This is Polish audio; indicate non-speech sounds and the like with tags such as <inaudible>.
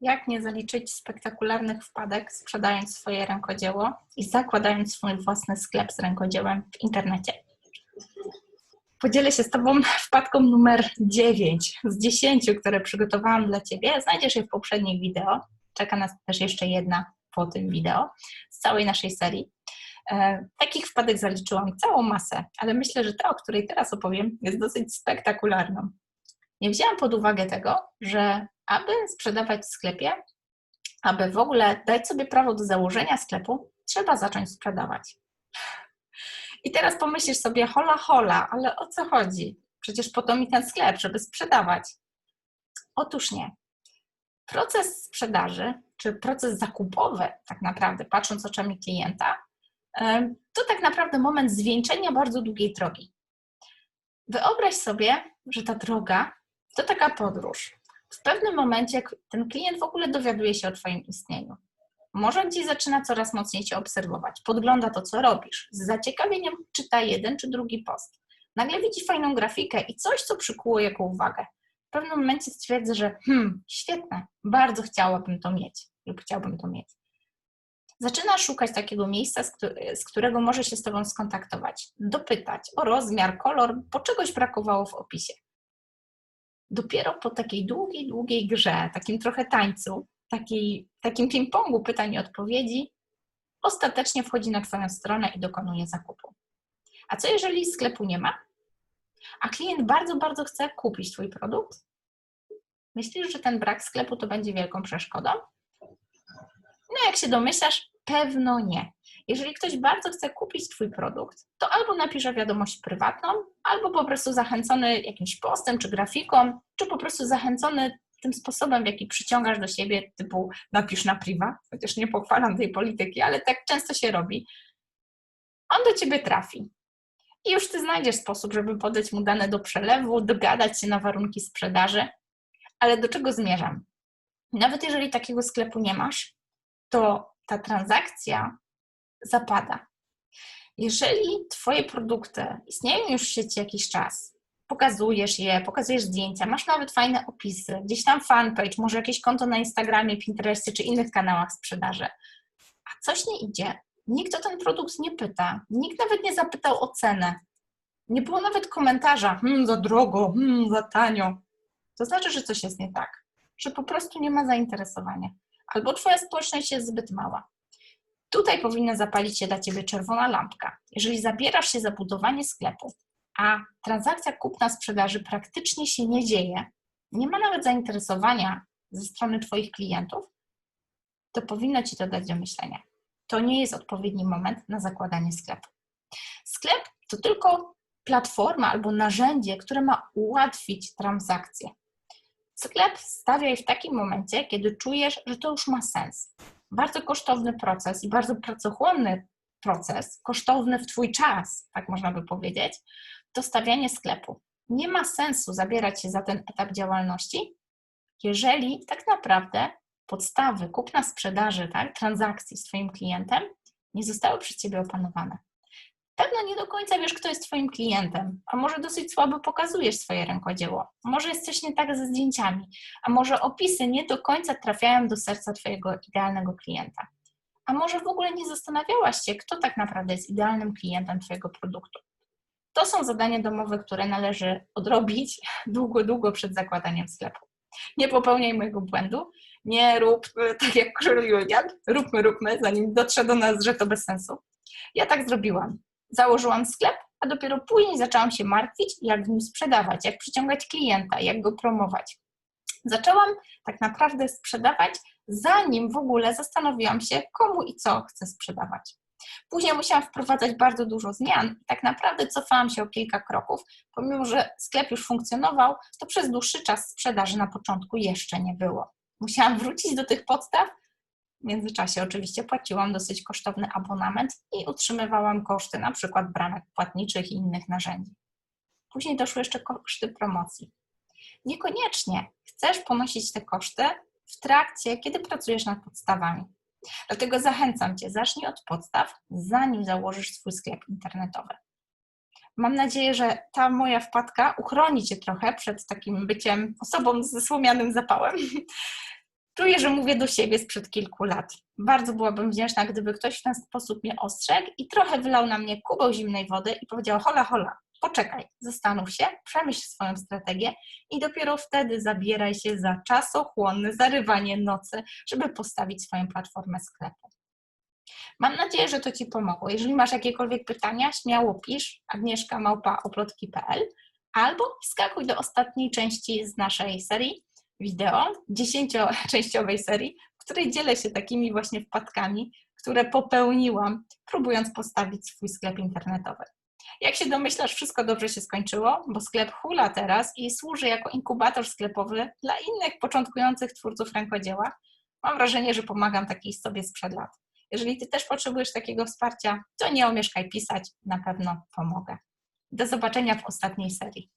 jak nie zaliczyć spektakularnych wpadek, sprzedając swoje rękodzieło i zakładając swój własny sklep z rękodziełem w internecie. Podzielę się z Tobą wpadką numer 9 z 10, które przygotowałam dla Ciebie. Znajdziesz je w poprzednich wideo. Czeka nas też jeszcze jedna po tym wideo z całej naszej serii. E, takich wpadek zaliczyłam całą masę, ale myślę, że ta, o której teraz opowiem, jest dosyć spektakularną. Nie wzięłam pod uwagę tego, że aby sprzedawać w sklepie, aby w ogóle dać sobie prawo do założenia sklepu, trzeba zacząć sprzedawać. I teraz pomyślisz sobie, hola, hola, ale o co chodzi? Przecież po to mi ten sklep, żeby sprzedawać. Otóż nie. Proces sprzedaży, czy proces zakupowy, tak naprawdę, patrząc oczami klienta, to tak naprawdę moment zwieńczenia bardzo długiej drogi. Wyobraź sobie, że ta droga to taka podróż. W pewnym momencie ten klient w ogóle dowiaduje się o Twoim istnieniu. Może gdzieś zaczyna coraz mocniej Cię obserwować, podgląda to, co robisz, z zaciekawieniem czyta jeden czy drugi post. Nagle widzi fajną grafikę i coś, co przykuło jego uwagę. W pewnym momencie stwierdza, że hmm, świetne, bardzo chciałabym to mieć lub chciałbym to mieć. Zaczyna szukać takiego miejsca, z którego może się z Tobą skontaktować, dopytać o rozmiar, kolor, bo czegoś brakowało w opisie. Dopiero po takiej długiej, długiej grze, takim trochę tańcu, takiej, takim ping-pongu pytań i odpowiedzi, ostatecznie wchodzi na Twoją stronę i dokonuje zakupu. A co jeżeli sklepu nie ma? A klient bardzo, bardzo chce kupić Twój produkt? Myślisz, że ten brak sklepu to będzie wielką przeszkodą? No, jak się domyślasz, pewno nie. Jeżeli ktoś bardzo chce kupić Twój produkt, to albo napisze wiadomość prywatną, albo po prostu zachęcony jakimś postem czy grafiką, czy po prostu zachęcony tym sposobem, w jaki przyciągasz do siebie, typu napisz na priwa, chociaż nie pochwalam tej polityki, ale tak często się robi, on do ciebie trafi. I już ty znajdziesz sposób, żeby podać mu dane do przelewu, dogadać się na warunki sprzedaży. Ale do czego zmierzam? Nawet jeżeli takiego sklepu nie masz, to ta transakcja zapada. Jeżeli Twoje produkty istnieją już w sieci jakiś czas, pokazujesz je, pokazujesz zdjęcia, masz nawet fajne opisy, gdzieś tam fanpage, może jakieś konto na Instagramie, Pinterestie czy innych kanałach sprzedaży, a coś nie idzie, nikt o ten produkt nie pyta, nikt nawet nie zapytał o cenę, nie było nawet komentarza, hmm, za drogo, hmm, za tanio, to znaczy, że coś jest nie tak, że po prostu nie ma zainteresowania, albo Twoja społeczność jest zbyt mała. Tutaj powinna zapalić się dla Ciebie czerwona lampka. Jeżeli zabierasz się za budowanie sklepu, a transakcja kupna-sprzedaży praktycznie się nie dzieje, nie ma nawet zainteresowania ze strony Twoich klientów, to powinno Ci to dać do myślenia. To nie jest odpowiedni moment na zakładanie sklepu. Sklep to tylko platforma albo narzędzie, które ma ułatwić transakcję. Sklep stawiaj w takim momencie, kiedy czujesz, że to już ma sens. Bardzo kosztowny proces i bardzo pracochłonny proces, kosztowny w Twój czas, tak można by powiedzieć, to stawianie sklepu. Nie ma sensu zabierać się za ten etap działalności, jeżeli tak naprawdę podstawy kupna sprzedaży, tak, transakcji z Twoim klientem nie zostały przez Ciebie opanowane. Pewno nie do końca wiesz, kto jest Twoim klientem, a może dosyć słabo pokazujesz swoje rękodzieło, może jest coś nie tak ze zdjęciami, a może opisy nie do końca trafiają do serca Twojego idealnego klienta. A może w ogóle nie zastanawiałaś się, kto tak naprawdę jest idealnym klientem Twojego produktu. To są zadania domowe, które należy odrobić <laughs> długo, długo przed zakładaniem sklepu. Nie popełniaj mojego błędu, nie rób e, tak jak król Julian, róbmy, róbmy, zanim dotrze do nas, że to bez sensu. Ja tak zrobiłam. Założyłam sklep, a dopiero później zaczęłam się martwić, jak w nim sprzedawać, jak przyciągać klienta, jak go promować. Zaczęłam tak naprawdę sprzedawać, zanim w ogóle zastanowiłam się, komu i co chcę sprzedawać. Później musiałam wprowadzać bardzo dużo zmian i tak naprawdę cofałam się o kilka kroków. Pomimo, że sklep już funkcjonował, to przez dłuższy czas sprzedaży na początku jeszcze nie było. Musiałam wrócić do tych podstaw. W międzyczasie oczywiście płaciłam dosyć kosztowny abonament i utrzymywałam koszty przykład bramek płatniczych i innych narzędzi. Później doszły jeszcze koszty promocji. Niekoniecznie chcesz ponosić te koszty w trakcie, kiedy pracujesz nad podstawami. Dlatego zachęcam Cię, zacznij od podstaw, zanim założysz swój sklep internetowy. Mam nadzieję, że ta moja wpadka uchroni Cię trochę przed takim byciem osobą ze słomianym zapałem. Czuję, że mówię do siebie sprzed kilku lat. Bardzo byłabym wdzięczna, gdyby ktoś w ten sposób mnie ostrzegł i trochę wylał na mnie kubą zimnej wody i powiedział: hola, hola, poczekaj, zastanów się, przemyśl swoją strategię i dopiero wtedy zabieraj się za czasochłonne zarywanie nocy, żeby postawić swoją platformę sklepu. Mam nadzieję, że to Ci pomogło. Jeżeli masz jakiekolwiek pytania, śmiało pisz agnieszka.małpa.oplotki.pl albo wskakuj do ostatniej części z naszej serii wideo, dziesięcioczęściowej serii, w której dzielę się takimi właśnie wpadkami, które popełniłam, próbując postawić swój sklep internetowy. Jak się domyślasz, wszystko dobrze się skończyło, bo sklep hula teraz i służy jako inkubator sklepowy dla innych początkujących twórców rękodzieła. Mam wrażenie, że pomagam takiej sobie sprzed lat. Jeżeli Ty też potrzebujesz takiego wsparcia, to nie omieszkaj pisać, na pewno pomogę. Do zobaczenia w ostatniej serii.